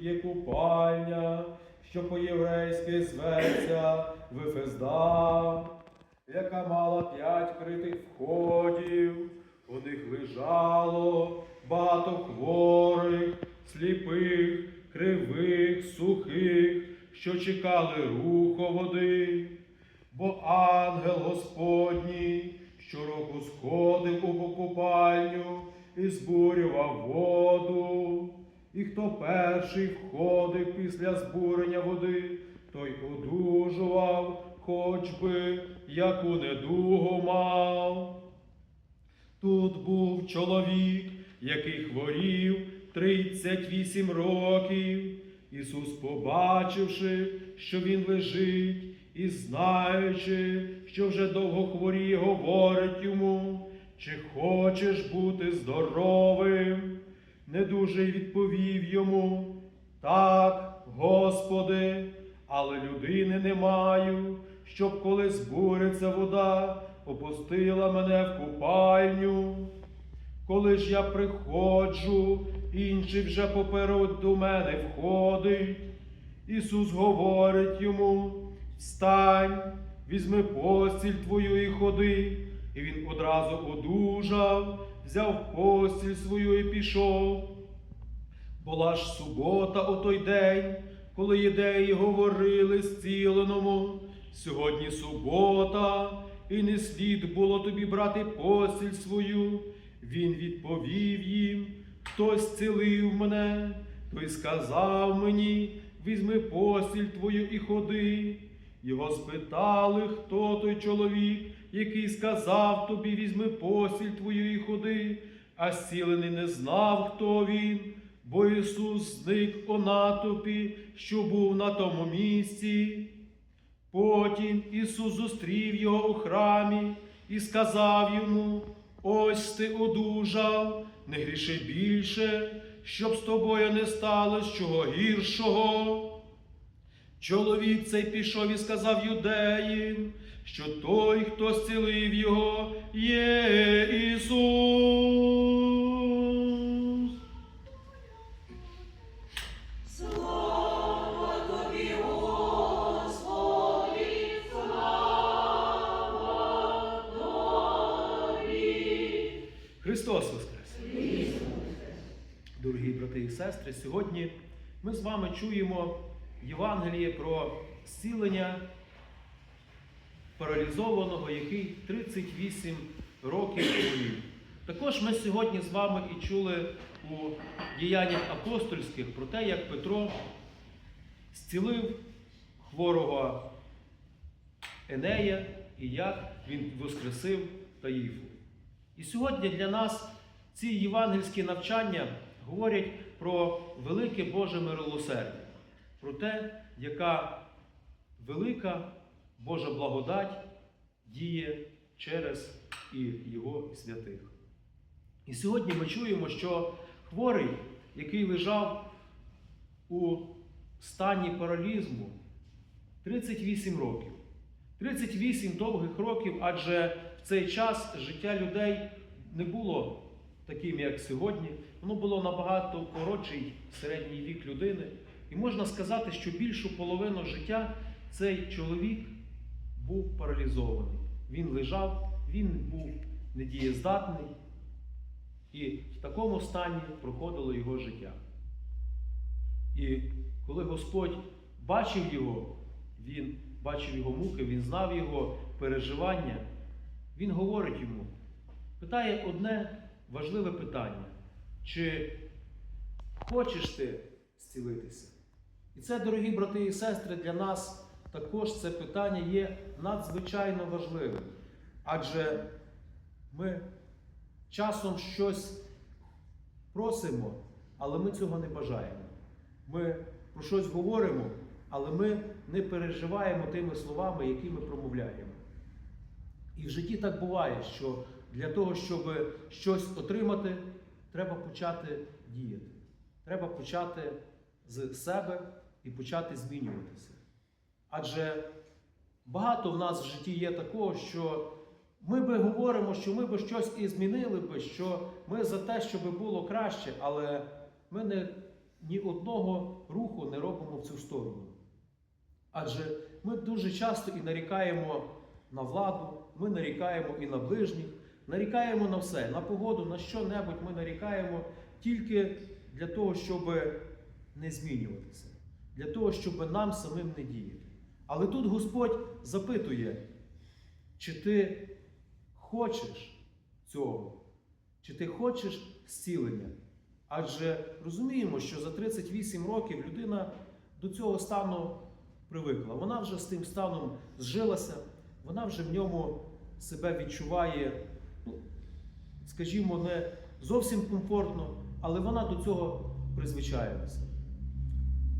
є купальня, що по-єврейськи зветься Вифезда, яка мала п'ять критих входів. У них лежало багато хворих, сліпих, кривих, сухих, що чекали руху води. Бо ангел Господній щороку сходив у покупальню і збурював воду. І хто перший входив після збурення води, той одужував, хоч би яку недугу мав. Тут був чоловік, який хворів 38 років. Ісус, побачивши, що він лежить, і знаючи, що вже довго хворіє, говорить йому, чи хочеш бути здоровим? Недужий відповів йому, так, Господи, але людини не маю, щоб коли збуриться вода, опустила мене в купальню. Коли ж я приходжу, інший вже попереду мене входить. Ісус говорить йому: Встань, візьми постіль твою і ходи. І він одразу одужав, взяв постіль свою і пішов. Була ж субота о той день, коли єдеї говорили зціленому. Сьогодні субота, і не слід було тобі брати постіль свою. Він відповів їм, хтось цілив мене, той сказав мені, візьми постіль твою і ходи. Його спитали, хто той чоловік, який сказав тобі, візьми постіль твою і ходи, а зцілений не знав, хто він, бо Ісус зник у натовпі, що був на тому місці. Потім Ісус зустрів його у храмі і сказав йому: Ось ти одужав, не гріши більше, щоб з тобою не сталося чого гіршого. Чоловік цей пішов і сказав юдеїм, що той, хто зцілив його, є Ісус. Слава тобі, Господи, слава тобі. Христос Воскрес! Дорогі брати і сестри, сьогодні ми з вами чуємо Євангеліє про зцілення паралізованого, який 38 років хворів. Також ми сьогодні з вами і чули у діяннях апостольських про те, як Петро зцілив хворого Енея і як він воскресив Таїфу. І сьогодні для нас ці євангельські навчання говорять про велике Боже миролосердя, про те, яка велика Божа благодать діє через і Його святих. І сьогодні ми чуємо, що хворий, який лежав у стані паралізму 38 років. 38 довгих років, адже в цей час життя людей не було таким, як сьогодні. Воно було набагато коротший середній вік людини. І можна сказати, що більшу половину життя цей чоловік був паралізований. Він лежав, він був недієздатний, і в такому стані проходило його життя. І коли Господь бачив його, він бачив його муки, він знав його переживання, він говорить йому, питає одне важливе питання: чи хочеш ти зцілитися? І це, дорогі брати і сестри, для нас також це питання є надзвичайно важливим. Адже ми часом щось просимо, але ми цього не бажаємо. Ми про щось говоримо, але ми не переживаємо тими словами, які ми промовляємо. І в житті так буває, що для того, щоб щось отримати, треба почати діяти. Треба почати з себе і почати змінюватися. Адже багато в нас в житті є такого, що ми би говоримо, що ми би щось і змінили би, що ми за те, щоб було краще, але ми не, ні одного руху не робимо в цю сторону. Адже ми дуже часто і нарікаємо на владу, ми нарікаємо і на ближніх, нарікаємо на все, на погоду, на що-небудь ми нарікаємо тільки для того, щоб не змінюватися, для того, щоб нам самим не діяти. Але тут Господь запитує, чи ти хочеш цього, чи ти хочеш зцілення? Адже розуміємо, що за 38 років людина до цього стану привикла. Вона вже з тим станом зжилася, вона вже в ньому себе відчуває, ну, скажімо, не зовсім комфортно, але вона до цього призвичаїлася.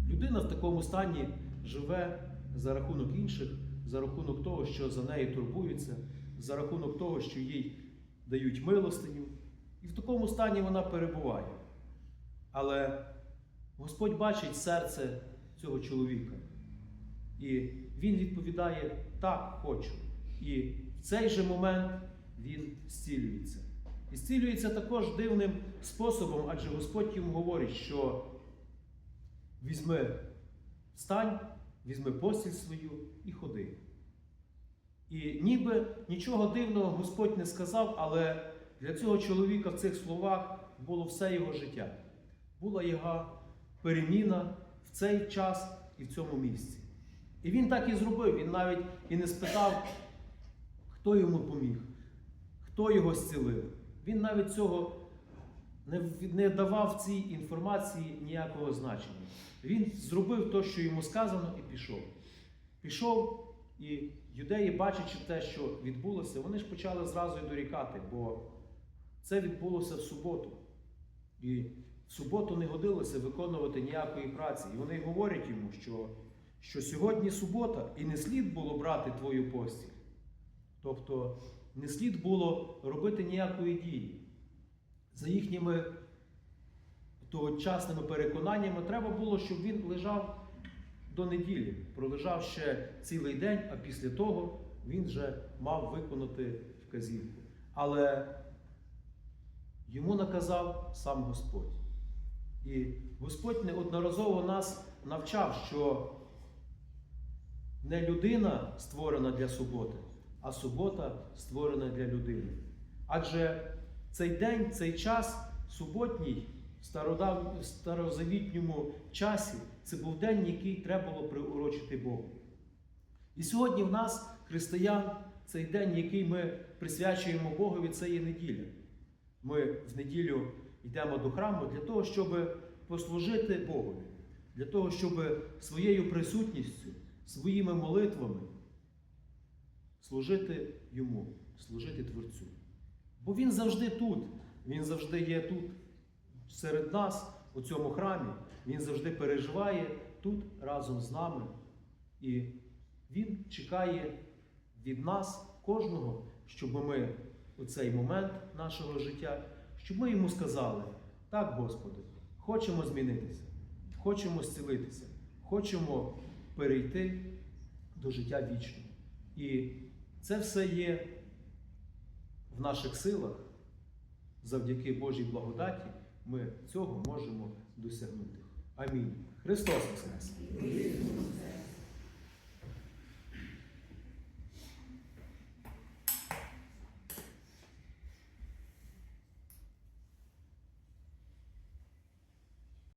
Людина в такому стані живе за рахунок інших, за рахунок того, що за неї турбуються, за рахунок того, що їй дають милостиню. І в такому стані вона перебуває. Але Господь бачить серце цього чоловіка. І він відповідає так хочу. І в цей же момент він зцілюється. І зцілюється також дивним способом, адже Господь йому говорить, що візьми встань, візьми постіль свою і ходи. І ніби нічого дивного Господь не сказав, але для цього чоловіка в цих словах було все його життя. Була його переміна в цей час і в цьому місці. І він так і зробив. Він навіть і не спитав, хто йому поміг, хто його зцілив. Він навіть цього не, не давав цій інформації ніякого значення. Він зробив те, що йому сказано, і пішов. Пішов, і юдеї, бачачи те, що відбулося, вони ж почали зразу й дорікати, бо це відбулося в суботу. І в суботу не годилося виконувати ніякої праці. І вони говорять йому, що, що сьогодні субота, і не слід було брати твою постіль. Тобто не слід було робити ніякої дії. За їхніми тогочасними переконаннями треба було, щоб він лежав до неділі, пролежав ще цілий день, а після того він вже мав виконати вказівку. Але йому наказав сам Господь. І Господь неодноразово нас навчав, що не людина створена для суботи, а субота створена для людини. Адже цей день, цей час суботній в старозавітньому часі це був день, який треба було приурочити Богу. І сьогодні в нас, християн, цей день, який ми присвячуємо Богові, це є неділя. Ми в неділю йдемо до храму для того, щоб послужити Богові, для того, щоб своєю присутністю, своїми молитвами служити Йому, служити Творцю. Бо Він завжди тут, Він завжди є тут, серед нас, у цьому храмі. Він завжди переживає тут разом з нами. І Він чекає від нас кожного, щоб ми у цей момент нашого життя, щоб ми йому сказали: так, Господи, хочемо змінитися, хочемо зцілитися, хочемо перейти до життя вічного. І це все є в наших силах. Завдяки Божій благодаті ми цього можемо досягнути. Амінь. Христос Воскрес!